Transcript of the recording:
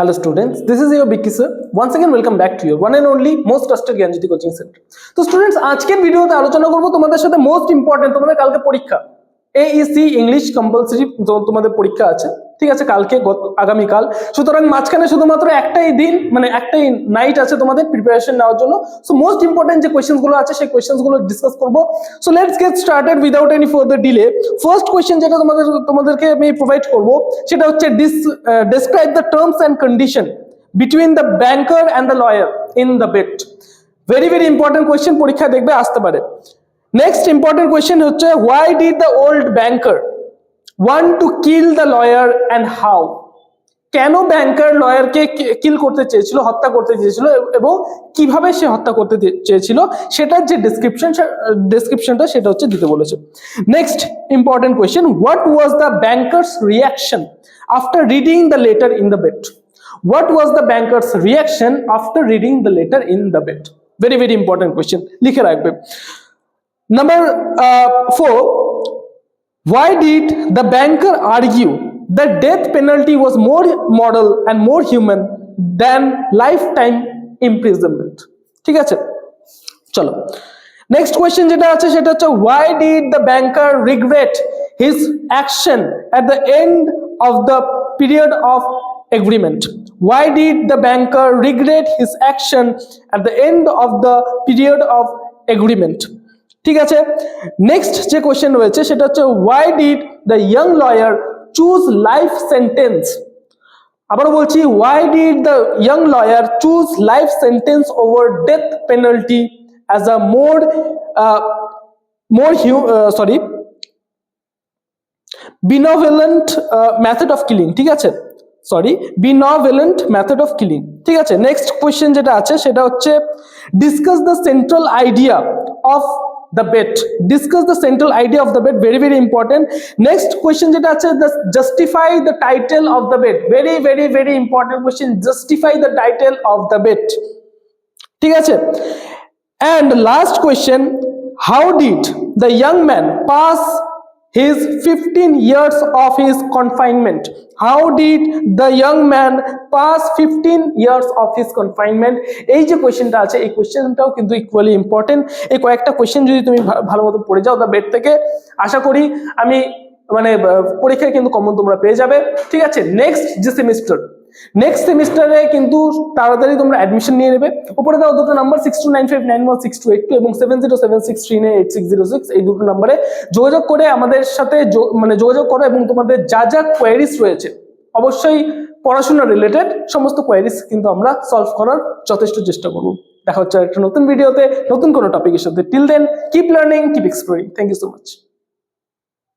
Hello students, this is your Big sir. Once again welcome back to your one and only most trusted Gyanjyoti coaching centre তো students আজকের ভিডিওতে আলোচনা করব তোমাদের সাথে most important তোমাদের কালকে পরীক্ষা এইসি ইংলিশ কম্পালসারি তোমাদের পরীক্ষা আছে। ঠিক আছে, কালকে আগামীকাল। সুতরাং মাঝখানে শুধুমাত্র একটাই দিন মানে একটাই নাইট আছে তোমাদের প্রিপারেশন নেওয়ার জন্য। সো মোস্ট ইম্পর্টেন্ট যে কোয়েশ্চেনগুলো আছে, সেই কোয়েশ্চেনগুলো ডিসকাস করব। So let's get started without any further delay first question যেটা তোমাদের, তোমাদেরকে আমি প্রোভাইড করব, সেটা হচ্ছে dis describe the terms and condition between the banker and the lawyer in the bet very very important question পরীক্ষায় দেখবে, আসতে পারে। নেক্সট ইম্পর্টেন্ট কোয়েশ্চেন হচ্ছে why did the old banker want to kill the lawyer and how কেন banker লয়ারকে kill করতে চেয়েছিল, হত্যা করতে চেয়েছিল এবং কীভাবে সে হত্যা করতে চেয়েছিল, সেটার যে ডিসক্রিপশন ডিসক্রিপশনটা সেটা হচ্ছে দিতে বলেছে। Next important question what was the banker's reaction after reading the letter in the bet what was the banker's reaction after reading the letter in the bet very very important question লিখে রাখবে। Number four Why did the banker argue that death penalty was more moral and more human than lifetime imprisonment? ঠিক আছে চলো next question যেটা আছে সেটা হচ্ছে why did the banker regret his action at the end of the period of agreement why did the banker regret his action at the end of the period of agreement ঠিক আছে? Next যে question রয়েছে, সেটা হচ্ছে why did the young lawyer choose life sentence আবারও বলছি why did the young lawyer choose life sentence over death penalty as a more more hu sorry benevolent method of killing ঠিক আছে? Sorry benevolent method of killing ঠিক আছে? Next question যেটা আছে, সেটা হচ্ছে discuss the central idea of the bet discuss the central idea of the bet very very important next question যেটা আছে justify the title of the bet very very very important question justify the title of the bet ঠিক আছে? And last question how did the young man pass his 15 years of his confinement. How did the young man pass 15 years of his confinement? এই যে কোয়েশ্চেনটা আছে, এই কোয়েশ্চেনটাও কিন্তু equally important এই কয়েকটা কোয়েশ্চেন যদি তুমি ভালো মতো পড়ে যাও দ্য বেড থেকে, আশা করি আমি মানে পরীক্ষায় কিন্তু কমন তোমরা পেয়ে যাবে। ঠিক আছে? নেক্সট যে সেমিস্টার নেক্সট সেমিস্টারে কিন্তু তাড়াতাড়ি তোমরা অ্যাডমিশন নিয়ে নেবে। উপরে দাও দুটো number six two nine five nine one six two two এবং seven zero seven six three eight six zero six এই দুটো নাম্বারে যোগাযোগ করে আমাদের সাথে মানে যোগাযোগ করো এবং তোমাদের যা যা কোয়ারিজ রয়েছে, অবশ্যই পড়াশোনা রিলেটেড সমস্ত কোয়ারিজ কিন্তু আমরা সলভ করার যথেষ্ট চেষ্টা করব। দেখা হচ্ছে একটা নতুন ভিডিওতে নতুন কোনো টপিকের সাথে। Till then keep learning keep exploring thank you so much